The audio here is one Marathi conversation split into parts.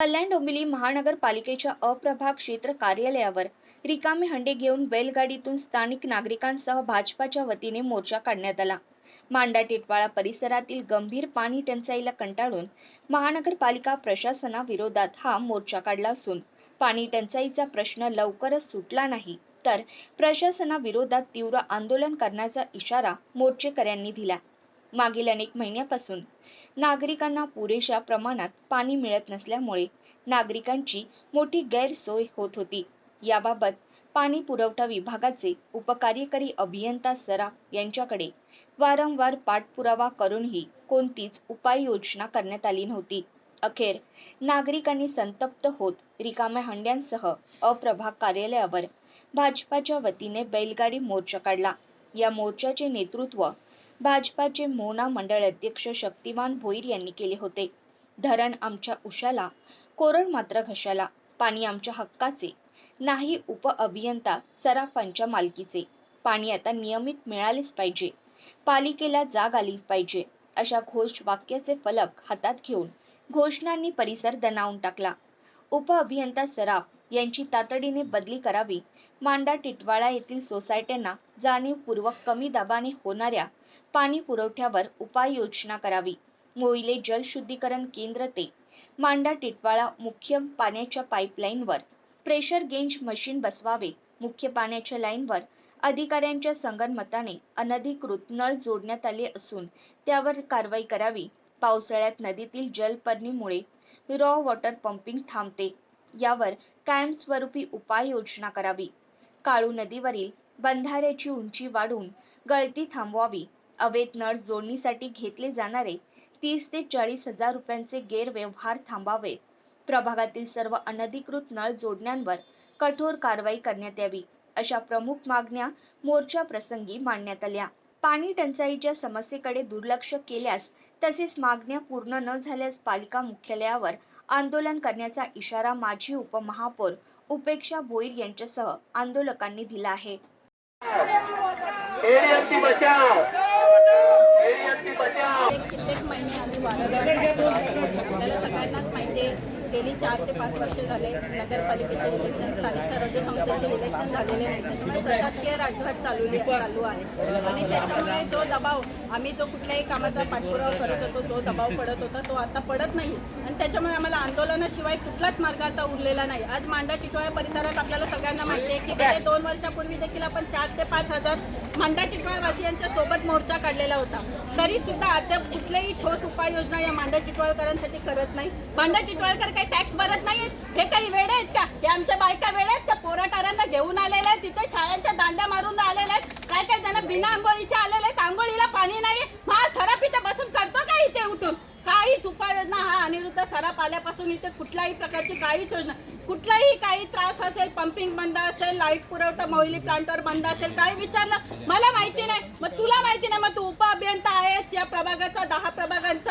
कल्याण डोंबिवली महानगरपालिकेच्या अप्रभाग क्षेत्र कार्यालयावर रिकामे हंडे घेऊन बैलगाडीतून स्थानिक नागरिकांसह भाजपाच्या वतीने मोर्चा काढण्यात आला. मांडा टिटवाळा परिसरातील गंभीर पाणी टंचाईला कंटाळून महानगरपालिका प्रशासनाविरोधात हा मोर्चा काढला असून पाणी टंचाईचा प्रश्न लवकरच सुटला नाही तर प्रशासनाविरोधात तीव्र आंदोलन करण्याचा इशारा मोर्चेकऱ्यांनी दिला. मागील अनेक महिन्यापासून. नागरिकांना पुरेशा प्रमाणात पाणी मिळत नसल्यामुळे नागरिकांची मोठी गैरसोय होत होती. याबाबत पाणी पुरवठा विभागाचे उपकार्यकारी अभियंता सराफ यांच्याकडे वारंवार पाठपुरावा करूनही कोणतीच उपाययोजना करण्यात आली नव्हती. अखेर नागरिकांनी संतप्त होत रिकाम्या हंड्यांसह अप्रभाग कार्यालयावर भाजपाच्या वतीने बैलगाडी मोर्चा काढला. या मोर्चाचे नेतृत्व भाजपाचे मोना मंडळ अध्यक्ष शक्तिमान भोईर यांनी केले होते. धरण आमच्या उशाला कोरड मात्र घशाला पाणी आमच्या हक्काचे नाही उप अभियंता सराफांच्या मालकीचे पाणी आता नियमित मिळालेच पाहिजे पालिकेला जाग आलीच पाहिजे अशा घोष वाक्याचे फलक हातात घेऊन घोषणांनी परिसर दणावून टाकला. उप अभियंता सराफ यांची तातडीने बदली करावी. मांडा टिटवाळा येथील सोसायट्यांना जाणीवपूर्वक कमी दाबाने होणाऱ्या पाणी पुरवठ्यावर उपाययोजना करावी. मोईले जलशुद्धीकरण केंद्र ते मांडा टिटवाळा मुख्य पाण्याच्या पाईपलाईनवर प्रेशर गेंज मशीन बसवावे. मुख्य पाण्याच्या लाईनवर अधिकाऱ्यांच्या संगनमताने अनधिकृत नळ जोडण्यात आले असून त्यावर कारवाई करावी. पावसाळ्यात नदीतील जलपर्णीमुळे रॉ वॉटर पंपिंग थांबते. यावर कायमस्वरूपी उपाययोजना करावी. काळू नदीवरील बंधाऱ्याची उंची वाढवून गळती थांबवावी. अवैध नळ जोडणीसाठी घेतले जाणारे तीस ते चाळीस हजार रुपयांचे गैरव्यवहार थांबावेत प्रभागातील सर्व अनधिकृत नळ जोडण्यांवर कठोर कारवाई करण्यात यावी अशा प्रमुख मागण्या मोर्चा प्रसंगी मांडण्यात आल्या. पाणी टंचाईच्या समस्येकडे दुर्लक्ष केल्यास तसेच मागण्या पूर्ण न झाल्यास पालिका मुख्यालयावर आंदोलन करण्याचा इशारा माजी उपमहापौर उपेक्षा भोईर यांच्यासह आंदोलकांनी दिला आहे. कित्येक महिने आम्ही आपल्याला सगळ्यांनाच माहिती आहे. गेली चार ते पाच वर्षे झाले नगरपालिकेचे इलेक्शन स्थानिक स्वराज्य संस्थेचे इलेक्शन झालेले नाही. त्याच्यामुळे प्रशासकीय राजवट चालू चालू आहे. आणि त्याच्यामुळे जो दबाव आम्ही जो कुठल्याही कामाचा पाठपुरावा करत होतो जो दबाव पडत होता तो आता पडत नाही. आणि त्याच्यामुळे आम्हाला आंदोलनाशिवाय कुठलाच मार्ग आता उरलेला नाही. आज मांडा टिटवाळा परिसरात आपल्याला सगळ्यांना माहिती आहे की गेले दोन वर्षापूर्वी देखील आपण चार ते पाच हजार मांडा टिटवाळा वासियांच्या सोबत मोर्चा काढलेला होता. तरी सुद्धा अद्याप कुठल्याही ठोस उपाययोजना या मांडा टिटवाळकरांसाठी करत नाही. मांडा टिटवाळकर काही टॅक्स भरत नाहीत हे काही वेळे आहेत का? हे आमच्या बायका वेळे आहेत त्या पोराटारांना घेऊन आलेल्या आहेत? तिथे शाळांच्या दांड्या मारून आलेल्या आहेत? काय काय जण बिना आंघोळीच्या आलेले आहेत? आंघोळीला पाणी नाही मग हा सराफ इथे बसून करतो का इथे उठून? काहीच उपाययोजना हा अनिरुद्ध सराफ आल्यापासून इथे कुठल्याही प्रकारची काहीच योजना कुठलाही काही त्रास असेल पंपिंग बंद असेल लाइट पुरवठा मोहिली प्लांटवर बंद असेल काही विचारलं मला माहिती नाही. मग तुला माहिती नाही मग तू उप अभियंता आहेस या प्रभागाचा दहा प्रभागांचा.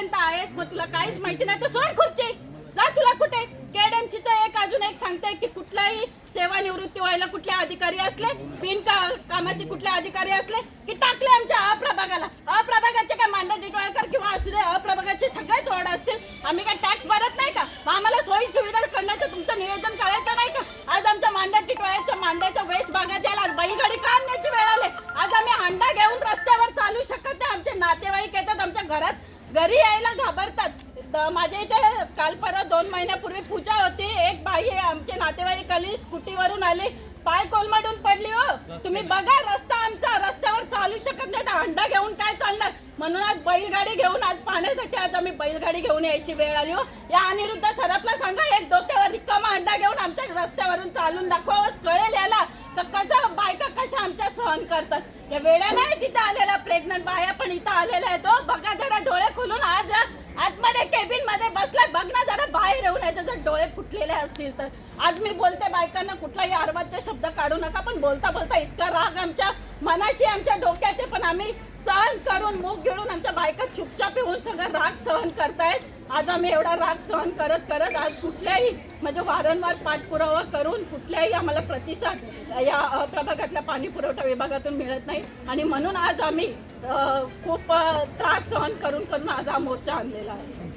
पर्यंत आहेस मग तुला काहीच माहिती नाही तर सोड खुर्ची. जा तुला कुठे? केडएमसीचं एक अजून एक सांगते की कुठलाही सेवानिवृत्ती व्हायला कुठले अधिकारी असले बिन का कामाचे कुठले अधिकारी असले की टाकले आमच्या अप्रभागाला. अप्रभागाचे काय मांडा टिटवाळकर किंवा असू दे अप्रभागाचे सगळेच वॉर्ड असतील. आम्ही काय टॅक्स भरत नाही का? आम्हाला सोयी सुविधा करण्याचं तुमचं नियोजन करायचं नाही का? आज आमच्या मांडा टिटवाळ्याच्या मांड्याच्या वेस्ट भागात यायला बैलगाडी का आणण्याची वेळ आले? आज आम्ही हांडा घेऊन रस्त्यावर चालू शकत नाही. आमचे नातेवाईक येतात आमच्या घरात घरी यायला घाबरतात. माझ्या इथे काल परत दोन महिन्यापूर्वी पूजा होती. एक बाई आमचे नातेवाईक आली स्कूटीवरून आली. पाय कोलमडून पडली हो. तुम्ही बघा रस्ता आमचा. रस्त्यावर चालू शकत नाही. अंडा घेऊन काय चालणार? म्हणून आज बैलगाडी घेऊन आज पाहण्यासाठी आज आम्ही बैलगाडी घेऊन यायची वेळ आली हो. या अनिरुद्ध सराफला सांगा एक डोक्यावर रिकामा अंडा घेऊन आमच्या रस्त्यावरून चालून दाखवावंच कळेल याला. तर कसं बायका कशा आमच्या सहन करतात? या वेळा नाही तिथं आलेला प्रेग्नंट बाया पण इथं आलेल्या आहेत तो. बघा जरा डोळे खुलून आज आतमध्ये केबिनमध्ये बसलाय. बघ ना जरा बाहेर येऊन याचे जर डोळे फुटलेले असतील तर. आज मी बोलते बायकांना कुठलाही अर्वाचे शब्द काढू नका पण बोलता बोलता इतका राग आमच्या मनाशी आमच्या डोक्यात पण आम्ही सहन करून मूग गिळून आमच्या बायका चुपचाप येऊन सगळं राग सहन करतायत. आज आम्ही एवढा राग सहन करत करत आज कुठल्याही म्हणजे वारंवार पाठपुरावा करून कुठल्याही आम्हाला प्रतिसाद या प्रभागातल्या पाणी पुरवठा विभागातून मिळत नाही. आणि म्हणून आज आम्ही खूप त्रास सहन करून करून आज हा मोर्चा आणलेला आहे.